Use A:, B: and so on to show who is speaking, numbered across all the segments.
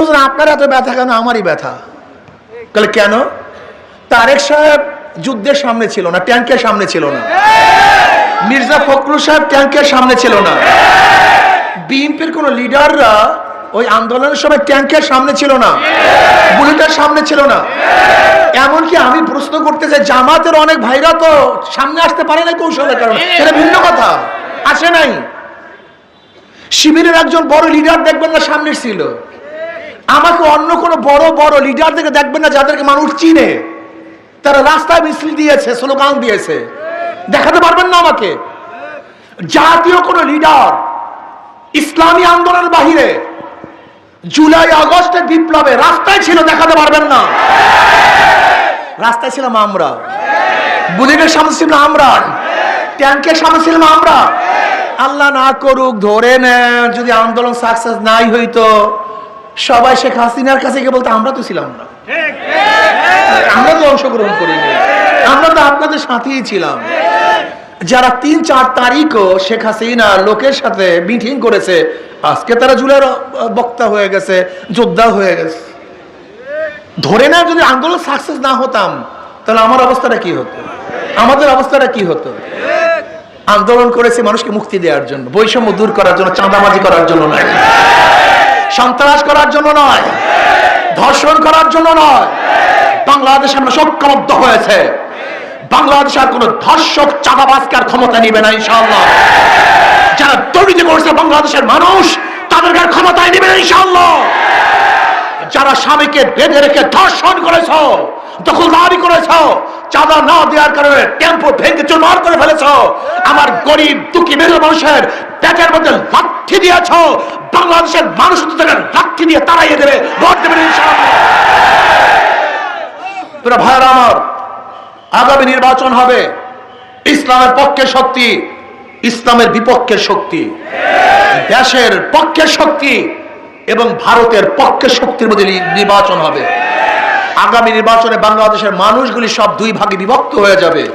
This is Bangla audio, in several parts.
A: আপনার এত ব্যথা কেন? আমারই ব্যথা। তাহলে কেন? তারেক সাহেব যুদ্ধের সামনে ছিল না, ট্যাঙ্কের সামনে ছিল না। মির্জা ফখরুল সাহেব ট্যাঙ্কের সামনে ছিল না। বিএনপির কোন লিডাররা ওই আন্দোলনের সময় ট্যাঙ্কের সামনে ছিল না, বুলেটের সামনে ছিল না। এমনকি আমি প্রশ্ন করতে চাই, জামাতের অনেক ভাইরা তো সামনে আসতে পারে না কৌশলের কারণে। সেটা ভিন্ন কথা আসে নাই? শিবিরের একজন বড় লিডার দেখবেন না সামনে ছিল। আমাকে অন্য কোনো বড় বড় লিডার থেকে দেখবেন না যাদেরকে মানুষ চিনে। তারা রাস্তায় মিছিল দিয়েছে, স্লোগান দিয়েছে। দেখাতে পারবেন না আমাকে। জাতীয় কোনো লিডার ইসলামী আন্দোলনের বাহিরে জুলাই আগস্টের বিপ্লবে রাস্তায় ছিল, দেখাতে পারবেন না। রাস্তায় ছিলাম আমরা। বুলেটের সামনে ছিলাম আমরা। ট্যাঙ্কের সামনে ছিলাম আমরা। আল্লাহ না করুক, ধরে নেন যদি আন্দোলন সাকসেস নাই হইতো সবাই শেখ হাসিনার কাছে গিয়ে বলতে, আমরা তো ছিলাম না। আমরা তো অংশগ্রহণ করিনি। আমরা তো আপনাদের সাথেই ছিলাম। যারা তিন চার তারিখও শেখ হাসিনা লোকের সাথে মিটিং করেছে, আজকে তারা জুলের বক্তা হয়ে গেছে, যোদ্ধা হয়ে গেছে। ধরে না যদি আন্দোলন সাকসেস না হতাম, তাহলে আমার অবস্থাটা কি হতো? আমাদের অবস্থাটা কি হতো? আন্দোলন করেছে মানুষকে মুক্তি দেওয়ার জন্য, বৈষম্য দূর করার জন্য, চাঁদাবাজি করার জন্য নয়। সন্ত্রাস করার জন্য নয়। ধর্ষণ করার জন্য নয়। বাংলাদেশ আমরা সক্ষমব্ধ হয়েছে। বাংলাদেশ আর কোন ধর্ষক, চাঁদাবাজকে আর ক্ষমতা নিবে না, ইনশাআল্লাহ। যারা দুর্নীতি করেছে বাংলাদেশের মানুষ, তাদেরকে ক্ষমতায় নিবে না, ইনশাআল্লাহ। যারা স্বামীকে বেঁধে রেখে ধর্ষণ করেছ, দখলদারি করেছ চাঁদা না দেওয়ার কারণে টেম্পো ভেঙে চুরমার করে ফেলেছ। আমার গরিব, দুঃখী মেরু মানুষের পেটের মধ্যে লাঠি দিয়েছ। বাংলাদেশের মানুষ তাদের লাঠি দিয়ে তাড়াইয়ে দেবে। ভোট ইনশাআল্লাহ। তোরা ভাইয়ের আমার, আগামী নির্বাচন হবে ইসলামের পক্ষে শক্তি, ইসলামের বিপক্ষে শক্তি। দেশের পক্ষে শক্তি এবং ভারতের পক্ষে শক্তির মধ্যে নির্বাচন হবে। আগামী নির্বাচনে বাংলাদেশের মানুষগুলি সব দুই ভাগে বিভক্ত হয়ে যাবে।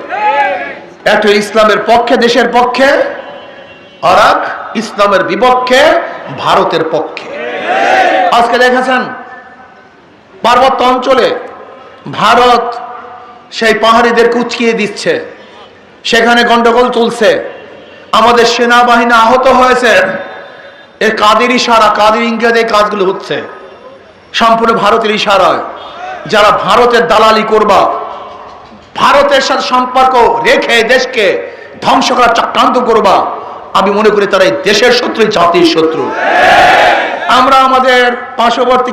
A: একটা ইসলামের পক্ষে, দেশের পক্ষে, আর ইসলামের বিপক্ষে, ভারতের পক্ষে। আজকে দেখেছেন, পার্বত্য অঞ্চলে ভারত সেই পাহাড়িদের কুচকিয়ে দিচ্ছে। সেখানে গন্ডগোল চলছে আমাদের সেনাবাহিনী আহত হয়েছে। এর কাদের ইশারা, কাদের ইঙ্গিতে এই কাজগুলো হচ্ছে? সম্পূর্ণ ভারতের ইশারায়। যারা ভারতের দালালি করবা, ভারতের সাথে সম্পর্ক রেখে দেশকে ধ্বংস করার চক্রান্ত করবা, আমি মনে করি তারা এই দেশের শত্রু, জাতির শত্রু। আমরা আমাদের পার্শ্ববর্তী